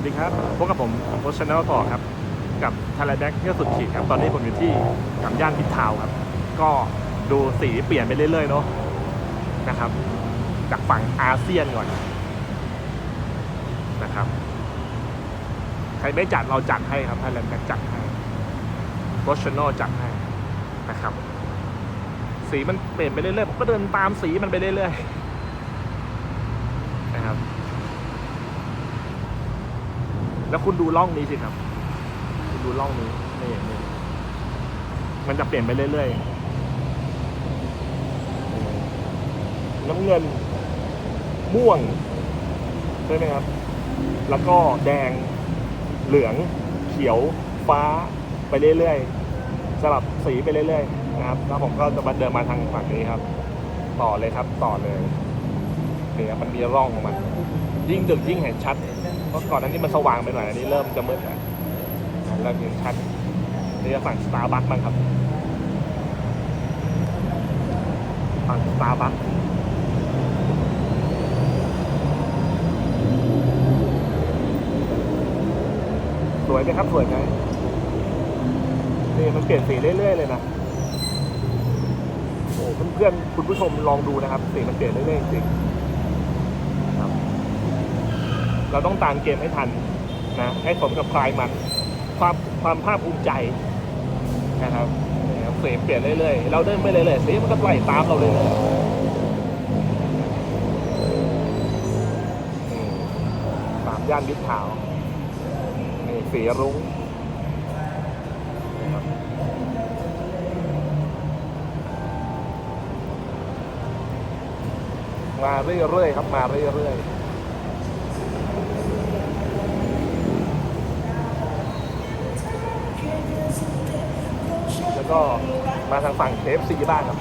วัสดีครับพบกับผมโค้ชาแนลต่อครับ กับทาราแบ็กเที่ยวสุดขีดครับ ตอนนี้ผมอยู่ที่สามย่านพิททาวครับ ก็ดูสีเปลี่ยนไปเรื่อยๆเนาะนะครับ จากฝั่งอาเซียนก่อนนะครับ ใครไม่จัดเราจัดให้ครับทาราแบ็กจัดให้โค้ชาแนลจัดให้นะครับ สีมันเปลี่ยนไปเรื่อยๆผมก็เดินตามสีมันไปเรื่อยๆนะครับ แล้วคุณดูร่องนี้สิครับ คุณดูร่องนี้นี่นี่มันจะเปลี่ยนไปเรื่อยๆ น้ำเงิน ม่วง ใช่ไหมครับ แล้วก็แดง เหลือง เขียว ฟ้า ไปเรื่อยๆ สลับสีไปเรื่อยๆ นะครับ แล้วผมก็จะมาเดินมาทางฝั่งนี้ครับ ต่อเลยครับ ต่อเลยเนี่ครับมันมีร่องของมัน ยิ่งดึกยิ่งเห็นชัด เพราะก่อนนั้นนี่มันสว่างไปหน่อยอันนี้เริ่มจะมืดแล้วเริ่มเห็นชัดนี่จะฝั่งสตาร์บัคบ้างครับฝั่งสตาร์บัคสวยไหมครับสวยไหมนี่มันเปลี่ยนสีเรื่อยๆเลยนะโอ้เพื่อนๆคุณผู้ชมลองดูนะครับสีมันเปลี่ยนเรื่อยๆจริงๆครับ เราต้องตามเกมให้ทันนะให้สมกับพลายมันความความภาคภูมิใจนะครับนี่ครับเสียเปลี่ยนเรื่อยๆเราเดินไปเรื่อยๆเสียมันก็ไล่ตามเราเลยๆอืมสามย่านมิตรทาวน์นี่สีรุ้งมาเรื่อยๆครับมาเรื่อยๆ ก็มาทางฝั่งเคฟซีบ้างครับ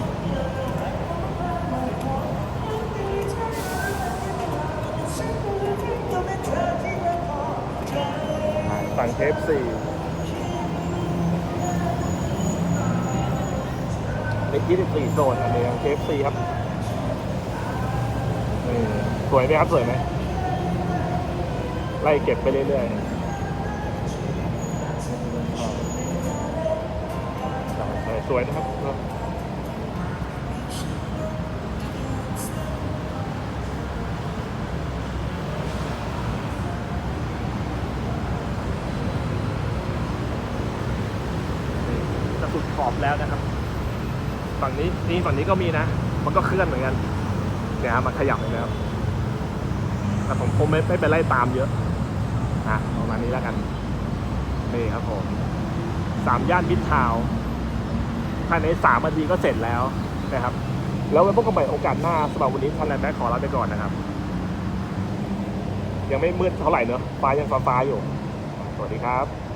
ฝั่งเคฟซีใน24โซนอันนี้เคฟซีครับสวยไหมครับ สวยไหมไล่เก็บไปเรื่อยๆ สวยนะครับจะสุดขอบแล้วนะครับ ฝั่งนี้นี่ฝั่งนี้ก็มีนะ มันก็เคลื่อนเหมือนกันเนี่ยครับมันขยับเลยนะครับแต่ผมคงไม่ไม่ไปไล่ตามเยอะอะประมาณนี้แล้วกันนี่ครับผมสามย่านมิตรทาวน์ ภายในสามนาทีก็เสร็จแล้วนะครับ แล้วไว้พบกันใหม่โอกาสหน้าสำหรับวันนี้ทันแลนด์แบ็คขอลาไปก่อนนะครับ ยังไม่มืดเท่าไหร่เนอะฟ้ายังฟ้าๆอยู่ สวัสดีครับ